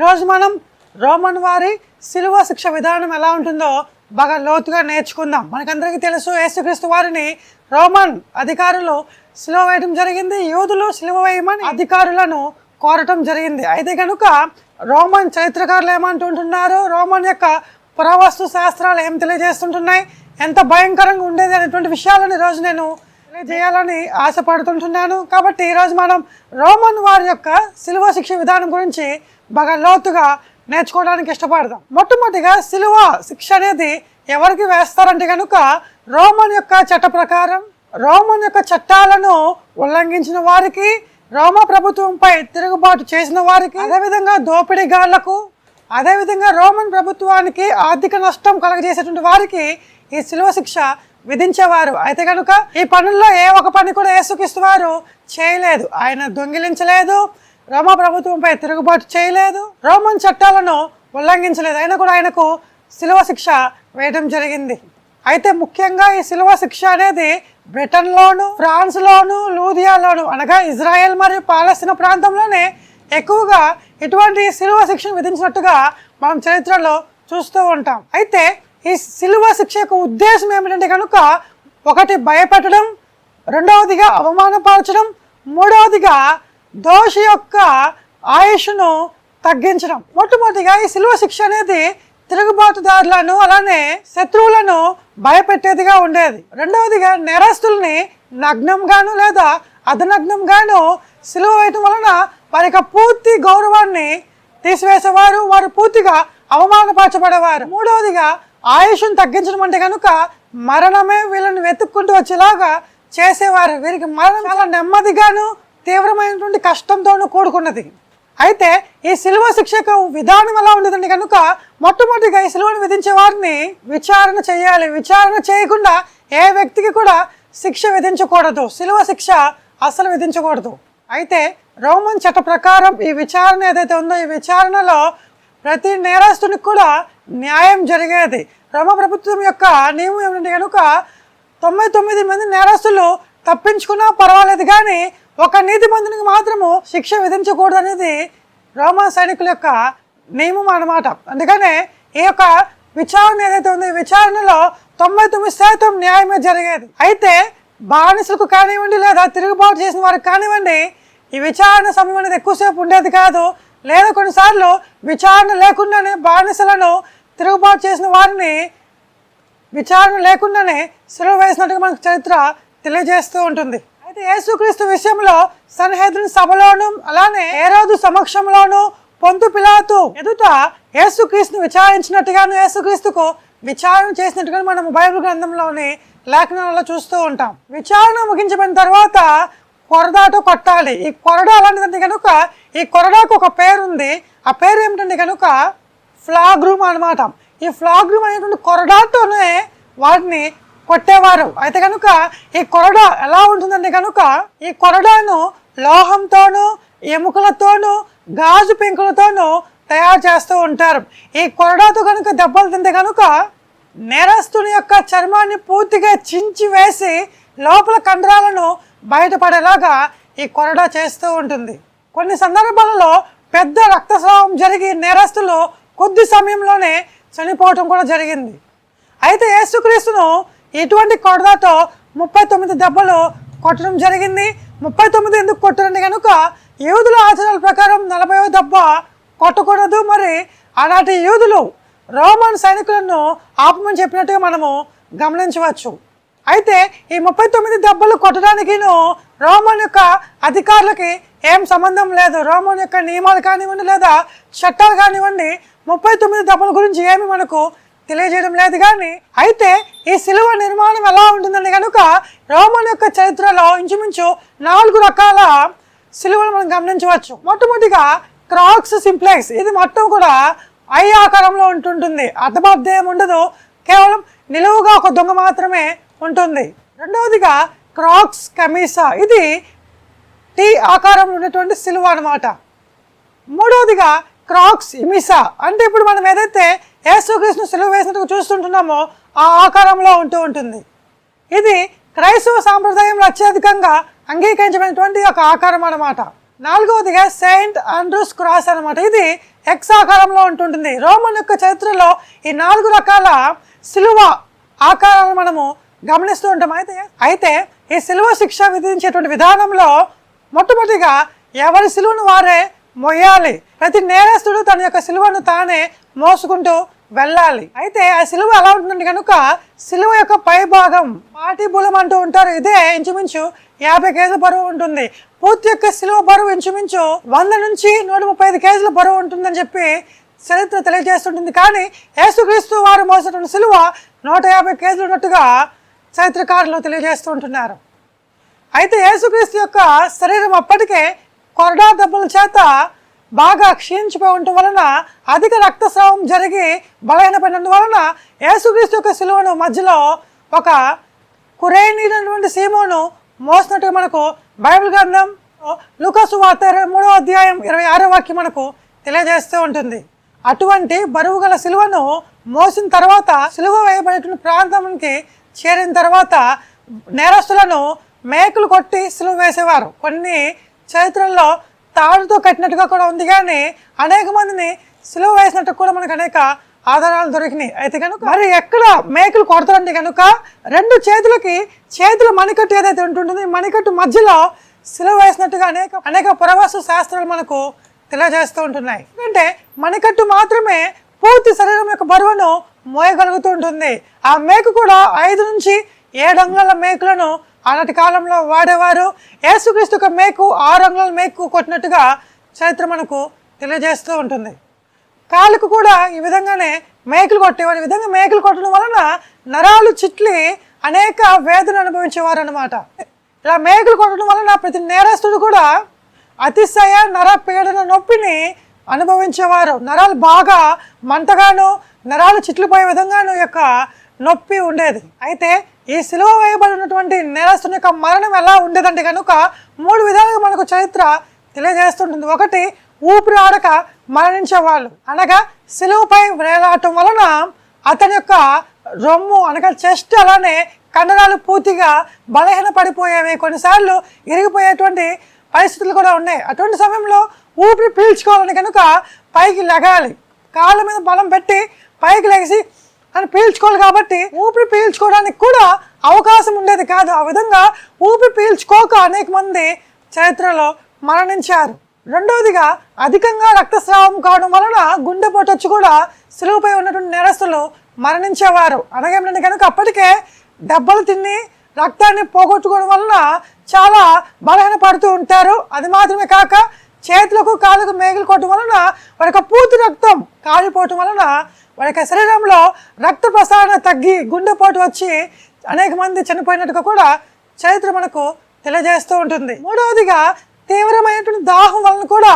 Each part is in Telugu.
ఈరోజు మనం రోమన్ వారి సిలువ శిక్ష విధానం ఎలా ఉంటుందో బాగా లోతుగా నేర్చుకుందాం. మనకందరికీ తెలుసు యేసుక్రీస్తు వారిని రోమన్ అధికారులు సిలువ వేయడం జరిగింది యూదులు సిలువ వేయమని అధికారులను కోరటం జరిగింది. అయితే కనుక రోమన్ చరిత్రకారులు ఏమంటుంటున్నారు? రోమన్ యొక్క పురావస్తు శాస్త్రాలు ఏం తెలియజేస్తుంటున్నాయి? ఎంత భయంకరంగా ఉండేది అనేటువంటి విషయాలను ఈరోజు నేను తెలియజేయాలని ఆశపడుతుంటున్నాను. కాబట్టి ఈరోజు మనం రోమన్ వారి యొక్క సిలువ శిక్ష విధానం గురించి బాగా లోతుగా నేర్చుకోవడానికి ఇష్టపడదాం. మొట్టమొదటిగా సిలువ శిక్ష అనేది ఎవరికి వేస్తారంటే కనుక రోమన్ యొక్క చట్ట ప్రకారం రోమన్ యొక్క చట్టాలను ఉల్లంఘించిన వారికి రోమ ప్రభుత్వంపై తిరుగుబాటు చేసిన వారికి అదేవిధంగా దోపిడీగాళ్ళకు అదేవిధంగా రోమన్ ప్రభుత్వానికి ఆర్థిక నష్టం కలగజేసేటువంటి వారికి ఈ శిలువ శిక్ష విధించేవారు. అయితే కనుక ఈ పనుల్లో ఏ ఒక పని కూడా యేసుక్రీస్తు వారు చేయలేదు. ఆయన దొంగిలించలేదు. రోమ ప్రభుత్వంపై తిరుగుబాటు చేయలేదు. రోమన్ చట్టాలను ఉల్లంఘించలేదు. అయినా కూడా ఆయనకు శిలువ శిక్ష వేయడం జరిగింది. అయితే ముఖ్యంగా ఈ శిలువ శిక్ష అనేది బ్రిటన్లోను ఫ్రాన్స్లోను లూధియాలోను అనగా ఇజ్రాయెల్ మరియు పాలస్తీనా ప్రాంతంలోనే ఎక్కువగా ఇటువంటి సిలువ శిక్షను విధించినట్టుగా మనం చరిత్రలో చూస్తూ ఉంటాం. అయితే ఈ సిలువ శిక్ష యొక్క ఉద్దేశం ఏమిటంటే కనుక ఒకటి భయపెట్టడం రెండవదిగా అవమానపరచడం మూడవదిగా దోషి యొక్క ఆయుష్ను తగ్గించడం. మొట్టమొదటిగా ఈ సిలువ శిక్ష అనేది తిరుగుబాటుదారులను అలానే శత్రువులను భయపెట్టేదిగా ఉండేది. రెండవదిగా నేరస్తుల్ని నగ్నంగాను లేదా అధనగ్నంగాను సిలువ వేయటం వలన వారి యొక్క పూర్తి గౌరవాన్ని తీసివేసేవారు వారు పూర్తిగా అవమానపరచబడేవారు. మూడవదిగా ఆయుష్ను తగ్గించడం అంటే కనుక మరణమే వీళ్ళని వెతుక్కుంటూ వచ్చేలాగా చేసేవారు. వీరికి మరణం చాలా నెమ్మదిగాను తీవ్రమైనటువంటి కష్టంతోనూ కూడుకున్నది. అయితే ఈ సిలువ శిక్షకు విధానం ఎలా ఉండదండి కనుక మొట్టమొదటిగా ఈ సిలువను విధించే వారిని విచారణ చేయాలి. విచారణ చేయకుండా ఏ వ్యక్తికి కూడా శిక్ష విధించకూడదు. సిలువ శిక్ష అసలు విధించకూడదు. అయితే రోమన్ చట్ట ప్రకారం ఈ విచారణ ఏదైతే ఉందో ఈ విచారణలో ప్రతి నేరస్తునికి కూడా న్యాయం జరిగేది. రోమ ప్రభుత్వం యొక్క నియమం ఏమిటంటే కనుక తొంభై తొమ్మిది మంది నేరస్తులు తప్పించుకున్నా పర్వాలేదు కానీ ఒక నీతిమంతునికి మాత్రము శిక్ష విధించకూడదు అనేది రోమా సైనికుల యొక్క నియమం అన్నమాట. అందుకనే ఈ యొక్క విచారణ ఏదైతే ఉందో ఈ విచారణలో తొంభై తొమ్మిది శాతం న్యాయమే జరిగేది. అయితే బానిసలకు కానివ్వండి లేదా తిరుగుబాటు చేసిన వారికి కానివ్వండి ఈ విచారణ సమయం అనేది ఎక్కువసేపు ఉండేది కాదు. లేదా కొన్నిసార్లు విచారణ లేకుండానే బానిసలను తిరుగుబాటు చేసిన వారిని విచారణ లేకుండానే సెలవు వేసినట్టుగా మనకు చరిత్ర తెలియజేస్తూ ఉంటుంది. అయితే యేసుక్రీస్తు విషయంలో సన్హేద్రిన్ సభలోను అలానే ఏరోదు సమక్షంలోను పొంతు పిలాతు ఎదుట యేసుక్రీస్తును విచారించినట్టుగాను యేసుక్రీస్తుకు విచారణ చేసినట్టుగా మనం బైబిల్ గ్రంథంలోని లేఖనాలలో చూస్తూ ఉంటాం. విచారణ ముగించబడిన తర్వాత కొరదాట కొట్టాలి. ఈ కొరడ అలాంటిదంటే కనుక ఈ కొరడాకు ఒక పేరు ఉంది ఆ పేరు ఏమిటంటే కనుక ఫ్లాగ్ రూమ్ అనమాట ఈ ఫ్లాగ్ రూమ్ అనేటువంటి కొరడాతోనే వాటిని కొట్టేవారు. అయితే కనుక ఈ కొరడా ఎలా ఉంటుందంటే కనుక ఈ కొరడాను లోహంతోనూ ఎముకలతోనూ గాజు పెంకులతోనూ తయారు చేస్తూ ఉంటారు. ఈ కొరడాతో కనుక దెబ్బలు తింటే కనుక నేరస్తుని యొక్క చర్మాన్ని పూర్తిగా చించి వేసి లోపల కండరాలను బయటపడేలాగా ఈ కొరడా చేస్తూ ఉంటుంది. కొన్ని సందర్భాలలో పెద్ద రక్తస్రావం జరిగి నేరస్తులు కొద్ది సమయంలోనే చనిపోవటం కూడా జరిగింది. అయితే యేసుక్రీస్తును ఎటువంటి కొడదాతో ముప్పై తొమ్మిది దెబ్బలు కొట్టడం జరిగింది. ముప్పై తొమ్మిది ఎందుకు కొట్టరండి కనుక యూదుల ఆచరణల ప్రకారం నలభైవ దెబ్బ కొట్టకూడదు. మరి అలాంటి యూదులు రోమన్ సైనికులను ఆపమని చెప్పినట్టుగా మనము గమనించవచ్చు. అయితే ఈ ముప్పై తొమ్మిది దెబ్బలు కొట్టడానికిను రోమన్ యొక్క అధికారులకి ఏం సంబంధం లేదు. రోమన్ యొక్క నియమాలు కానివ్వండి లేదా చట్టాలు కానివ్వండి ముప్పై తొమ్మిది దెబ్బల గురించి ఏమి మనకు తెలియజేయడం లేదు కానీ అయితే ఈ సిలువ నిర్మాణం ఎలా ఉంటుందని కనుక రోమన్ యొక్క చరిత్రలో ఇంచుమించు నాలుగు రకాల సిలువలు మనం గమనించవచ్చు. మొట్టమొదటిగా క్రాక్స్ సింప్లెక్స్. ఇది మొత్తం కూడా ఐ ఆకారంలో ఉంటుంటుంది. అర్థమర్థం ఉండదు. కేవలం నిలువుగా ఒక దొంగ మాత్రమే ఉంటుంది. రెండవదిగా క్రాక్స్ కమీసా. ఇది టీ ఆకారంలో ఉన్నటువంటి సిలువ అనమాట మూడవదిగా క్రాక్స్ ఇమిసా అంటే ఇప్పుడు మనం ఏదైతే యేసుక్రీస్తును సిలువ వేసినట్టుగా చూస్తుంటున్నామో ఆ ఆకారంలో ఉంటూ ఉంటుంది. ఇది క్రైస్తవ సాంప్రదాయంలో అత్యధికంగా అంగీకరించబడినటువంటి ఒక ఆకారం అనమాట నాలుగవదిగా సెయింట్ ఆండ్రూస్ క్రాస్ అనమాట ఇది ఎక్స్ ఆకారంలో ఉంటుంటుంది. రోమన్ యొక్క చరిత్రలో ఈ నాలుగు రకాల సిలువ ఆకారాలను మనము గమనిస్తూ ఉంటాం. అయితే అయితే ఈ సిలువ శిక్ష విధించేటువంటి విధానంలో మొట్టమొదటిగా ఎవరి సిలువను వారే మొయ్యాలి. ప్రతి నేరస్తుడు తన యొక్క సిలువను తానే మోసుకుంటూ వెళ్ళాలి. అయితే ఆ సిలువ ఎలా ఉంటుంది కనుక సిలువ యొక్క పై భాగం పాటి బులం అంటూ ఉంటారు. ఇదే ఇంచుమించు యాభై కేజీల బరువు ఉంటుంది. పూర్తి యొక్క సిలువ బరువు ఇంచుమించు వంద నుంచి నూట ముప్పై ఐదు కేజీల బరువు ఉంటుందని చెప్పి చరిత్ర తెలియజేస్తుంటుంది. కానీ యేసుక్రీస్తు వారు మోసినటువంటి సిలువ నూట యాభై కేజీలు ఉన్నట్టుగా చరిత్రకారులు తెలియజేస్తూ ఉంటున్నారు. అయితే యేసుక్రీస్తు యొక్క శరీరం అప్పటికే కొరడా దెబ్బల చేత బాగా క్షీణించిపోయి ఉండటం వలన అధిక రక్తస్రావం జరిగి బలహీనపడినందువలన యేసుక్రీస్తు యొక్క శిలువను మధ్యలో ఒక కురేనీనటువంటి సీమోను మోసినట్టుగా మనకు బైబిల్ గ్రంథం లుకసు వార్త ఇరవై మూడో అధ్యాయం ఇరవై ఆరో వాక్యం మనకు తెలియజేస్తూ ఉంటుంది. అటువంటి బరువు గల సిలువను మోసిన తర్వాత సిలువ వేయబడేటువంటి ప్రాంతానికి చేరిన తర్వాత నేరస్తులను మేకలు కొట్టి సిలువ వేసేవారు. కొన్ని చరిత్రల్లో తాడుతో కట్టినట్టుగా కూడా ఉంది కానీ అనేక మందిని సిలువ వేసినట్టు కూడా మనకు అనేక ఆధారాలు దొరికినాయి. అయితే కనుక మరి ఎక్కడ మేకలు కొడతారంటే కనుక రెండు చేతులకి చేతుల మణికట్టు ఏదైతే ఉంటుంటుంది మణికట్టు మధ్యలో సిలువ వేసినట్టుగా అనేక అనేక పురవాసు శాస్త్రాలు మనకు తెలియజేస్తూ ఉంటున్నాయి. ఎందుకంటే మణికట్టు మాత్రమే పూర్తి శరీరం యొక్క బరువును మోయగలుగుతూ ఉంటుంది. ఆ మేకు కూడా ఐదు నుంచి ఏడు అంగుళాల మేకులను ఆనాటి కాలంలో వాడేవారు యేసుక్రీస్తు ఒక మేకు ఆరు అంగుళాల మేకు కొట్టినట్టుగా చరిత్ర మనకు తెలియజేస్తూ ఉంటుంది. కాళ్ళకు కూడా ఈ విధంగానే మేకులు కొట్టేవారు. ఈ విధంగా మేకులు కొట్టడం వలన నరాలు చిట్లి అనేక వేదన అనుభవించేవారు అనమాట ఇలా మేకులు కొట్టడం వలన ప్రతి నేరస్తుడు కూడా అతిశయ నర పీడన నొప్పిని అనుభవించేవారు. నరాలు బాగా మంటగాను నరాలు చిట్లిపోయే విధంగాను యొక్క నొప్పి ఉండేది. అయితే ఈ సిలువ వేయబడినటువంటి నేరస్తుని యొక్క మరణం ఎలా ఉండేదంటే కనుక మూడు విధాలుగా మనకు చరిత్ర తెలియజేస్తుంటుంది. ఒకటి ఊపిరి ఆడక మరణించేవాళ్ళు. అనగా సిలువపై వేలాడటం వలన అతని యొక్క రొమ్ము అనగా చెస్ట్ అలానే కండరాలు పూర్తిగా బలహీన పడిపోయేవి కొన్నిసార్లు ఇరిగిపోయేటువంటి పరిస్థితులు కూడా ఉన్నాయి. అటువంటి సమయంలో ఊపిరి పీల్చుకోవాలని కనుక పైకి లెగాలి. కాళ్ళ మీద బలం పెట్టి పైకి లెగిసి అని పీల్చుకోవాలి కాబట్టి ఊపిరి పీల్చుకోవడానికి కూడా అవకాశం ఉండేది కాదు. ఆ విధంగా ఊపిరి పీల్చుకోక అనేక మంది చరిత్రలో మరణించారు. రెండవదిగా అధికంగా రక్తస్రావం కావడం వలన గుండెపోటు వచ్చి కూడా సులువుపై ఉన్నటువంటి నేరస్తులు మరణించేవారు. అనగేమిటంటే కనుక అప్పటికే డబ్బలు తిని రక్తాన్ని పోగొట్టుకోవడం వలన చాలా బలహీన పడుతూ ఉంటారు. అది మాత్రమే కాక చేతులకు కాళ్ళకు మేగులు కొట్టడం వలన వారి యొక్క పూర్తి రక్తం కాలిపోవటం వలన వారి యొక్క శరీరంలో రక్త ప్రసారణ తగ్గి గుండెపోటు వచ్చి అనేక మంది చనిపోయినట్టుగా కూడా చరిత్ర మనకు తెలియజేస్తూ ఉంటుంది. మూడవదిగా తీవ్రమైనటువంటి దాహం వలన కూడా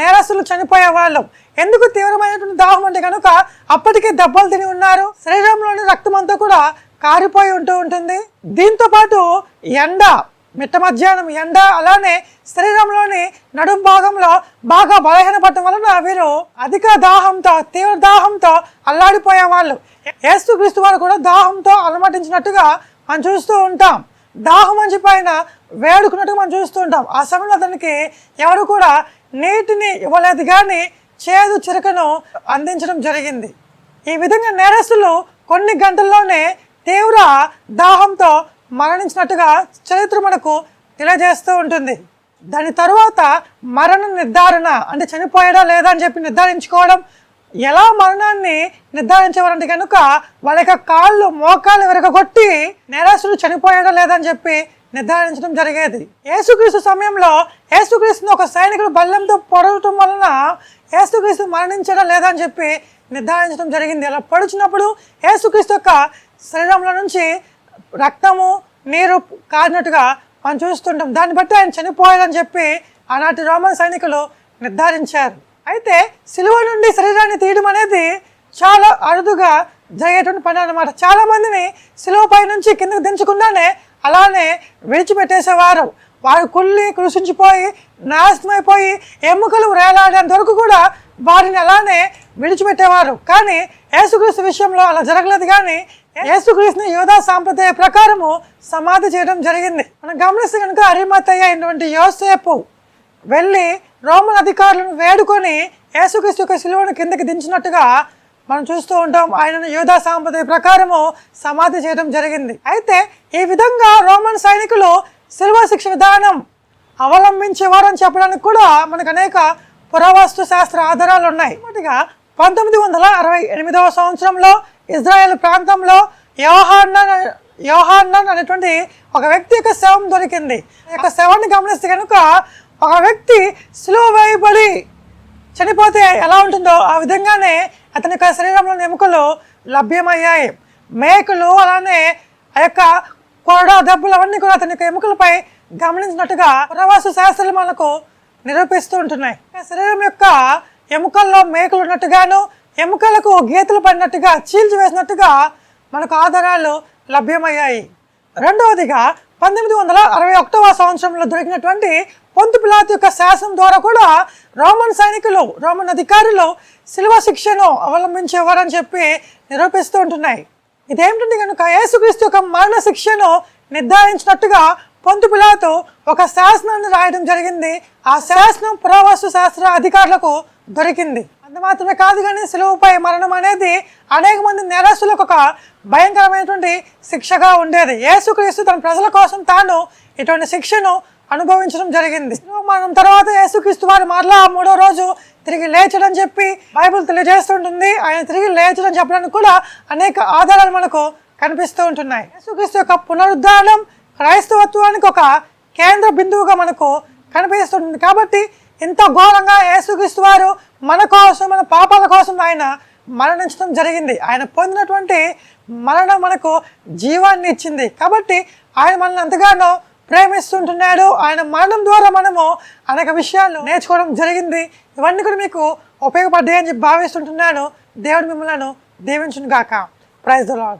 నేరస్తులు చనిపోయే వాళ్ళం. ఎందుకు తీవ్రమైనటువంటి దాహం అంటే కనుక అప్పటికే దెబ్బలు తిని ఉన్నారు. శరీరంలోని రక్తం అంతా కూడా కారిపోయి ఉంటూ ఉంటుంది. దీంతో పాటు ఎండ మిట్ట మధ్యాహ్నం ఎండ అలానే శరీరంలోని నడుం భాగంలో బాగా బలహీనపడటం వలన వీరు అధిక దాహంతో తీవ్ర దాహంతో అల్లాడిపోయే వాళ్ళు. ఏస్తు క్రీస్తు వారు కూడా దాహంతో అలమటించినట్టుగా మనం చూస్తూ ఉంటాం. దాహం మంచి పైన వేడుకున్నట్టుగా మనం చూస్తూ ఉంటాం. ఆ సమయంలో అతనికి ఎవరు కూడా నీటిని ఇవ్వలేదు కానీ చేదు చిరకను అందించడం జరిగింది. ఈ విధంగా నేరస్తులు కొన్ని గంటల్లోనే తీవ్ర దాహంతో మరణించినట్టుగా చరిత్ర మనకు తెలియజేస్తూ ఉంటుంది. దాని తరువాత మరణ నిర్ధారణ అంటే చనిపోయాడా లేదా అని చెప్పి నిర్ధారించుకోవడం ఎలా మరణాన్ని నిర్ధారించేవారంటే కనుక వాళ్ళ యొక్క కాళ్ళు మోకాళ్ళు విరగొట్టి నేరాసుడు చనిపోయాడా లేదా అని చెప్పి నిర్ధారించడం జరిగేది. యేసుక్రీస్తు సమయంలో యేసుక్రీస్తుని ఒక సైనికుడు బల్లెంతో పొడవటం వలన యేసుక్రీస్తు మరణించడం లేదా అని చెప్పి నిర్ధారించడం జరిగింది. అలా పొడిచినప్పుడు యేసుక్రీస్తు యొక్క శరీరంలో నుంచి రక్తము నీరు కారినట్టుగా మనం చూస్తుంటాం. దాన్ని బట్టి ఆయన చనిపోయాడని చెప్పి ఆనాటి రోమన్ సైనికులు నిర్ధారించారు. అయితే సిలువ నుండి శరీరాన్ని తీయడం అనేది చాలా అరుదుగా జరిగేటువంటి పని అనమాట చాలా మందిని సిలువపై నుంచి కిందకు దించకుండానే అలానే విడిచిపెట్టేసేవారు. వారు కుళ్ళి కృషించిపోయి నాశనమైపోయి ఎముకలు వేలాడేంత వరకు కూడా వారిని అలానే విడిచిపెట్టేవారు. కానీ యేసుక్రీస్తు విషయంలో అలా జరగలేదు కానీ యేసుక్రీస్తుని యోధా సాంప్రదాయ ప్రకారము సమాధి చేయడం జరిగింది. మనం గమనిస్తే కనుక అరిమతయ్య అయినటువంటి యోసేపు వెళ్ళి రోమన్ అధికారులను వేడుకొని యేసుక్రీస్తు యొక్క సిలువను కిందకి దించినట్టుగా మనం చూస్తూ ఉంటాం. ఆయనను యోధా సాంప్రదాయ ప్రకారము సమాధి చేయడం జరిగింది. అయితే ఈ విధంగా రోమన్ సైనికులు సిల్వ శిక్ష విధానం అవలంబించేవారు అని చెప్పడానికి కూడా మనకు అనేక పురావస్తు శాస్త్ర ఆధారాలు ఉన్నాయి. మొదటిగా పంతొమ్మిది వందల అరవై ఎనిమిదవ సంవత్సరంలో ఇజ్రాయెల్ ప్రాంతంలో యోహాన్నన్ యోహాన్నన్ అనేటువంటి ఒక వ్యక్తి యొక్క శవం దొరికింది. యొక్క శవాన్ని గమనిస్తే కనుక ఒక వ్యక్తి స్లో వేయబడి చనిపోతే ఎలా ఉంటుందో ఆ విధంగానే అతని యొక్క శరీరంలోని ఎముకలు లభ్యమయ్యాయి. మేకలు అలానే ఆ యొక్క కొరడ దెబ్బలు అవన్నీ కూడా అతని యొక్క ఎముకలపై గమనించినట్టుగా పురావాసు శాస్త్రాలు మనకు నిరూపిస్తూ ఉంటున్నాయి. ఆ శరీరం యొక్క ఎముకల్లో మేకలు ఉన్నట్టుగాను ఎముకలకు గీతలు పడినట్టుగా చీల్చి వేసినట్టుగా మనకు ఆధారాలు లభ్యమయ్యాయి. రెండవదిగా పంతొమ్మిది వందల అరవై ఒకటవ సంవత్సరంలో దొరికినటువంటి పొంతు పిలాత్ యొక్క శాసనం ద్వారా కూడా రోమన్ సైనికులు రోమన్ అధికారులు శిల్వ శిక్షను అవలంబించేవారని చెప్పి నిరూపిస్తూ ఉంటున్నాయి. ఇదేమిటంటే కనుక యేసుక్రీస్తు యొక్క మరణ శిక్షను నిర్ధారించినట్టుగా పొంతు పిలాతు ఒక శాసనాన్ని రాయడం జరిగింది. ఆ శాసనం పురావస్తు శాస్త్ర అధికారులకు దొరికింది. మాత్రమే కాదు కానీ సులువుపై మరణం అనేది అనేక మంది నేరస్తులకు ఒక భయంకరమైనటువంటి శిక్షగా ఉండేది. యేసుక్రీస్తు తన ప్రజల కోసం తాను ఇటువంటి శిక్షను అనుభవించడం జరిగింది. మనం మరణం తర్వాత యేసుక్రీస్తు వారు మరలా మూడో రోజు తిరిగి లేచడం చెప్పి బైబుల్ తెలియజేస్తుంటుంది ఆయన తిరిగి లేచడం చెప్పడానికి కూడా అనేక ఆధారాలు మనకు కనిపిస్తూ ఉంటున్నాయి. యేసుక్రీస్తు యొక్క పునరుద్ధానం క్రైస్తవత్వానికి ఒక కేంద్ర బిందువుగా మనకు కనిపిస్తుంది కాబట్టి ఇంత ఘోరంగా యేసుక్రీస్తు వారు మన కోసం మన పాపాల కోసం ఆయన మరణించడం జరిగింది. ఆయన పొందినటువంటి మరణం మనకు జీవాన్ని ఇచ్చింది. కాబట్టి ఆయన మనల్ని ఎంతగానో ప్రేమిస్తుంటున్నాడు. ఆయన మరణం ద్వారా మనము అనేక విషయాలు నేర్చుకోవడం జరిగింది. ఇవన్నీ కూడా మీకు ఉపయోగపడ్డాయని భావిస్తుంటున్నాను. దేవుడు మిమ్మల్ని దీవించును గాక ప్రైజ్ ద లాడ్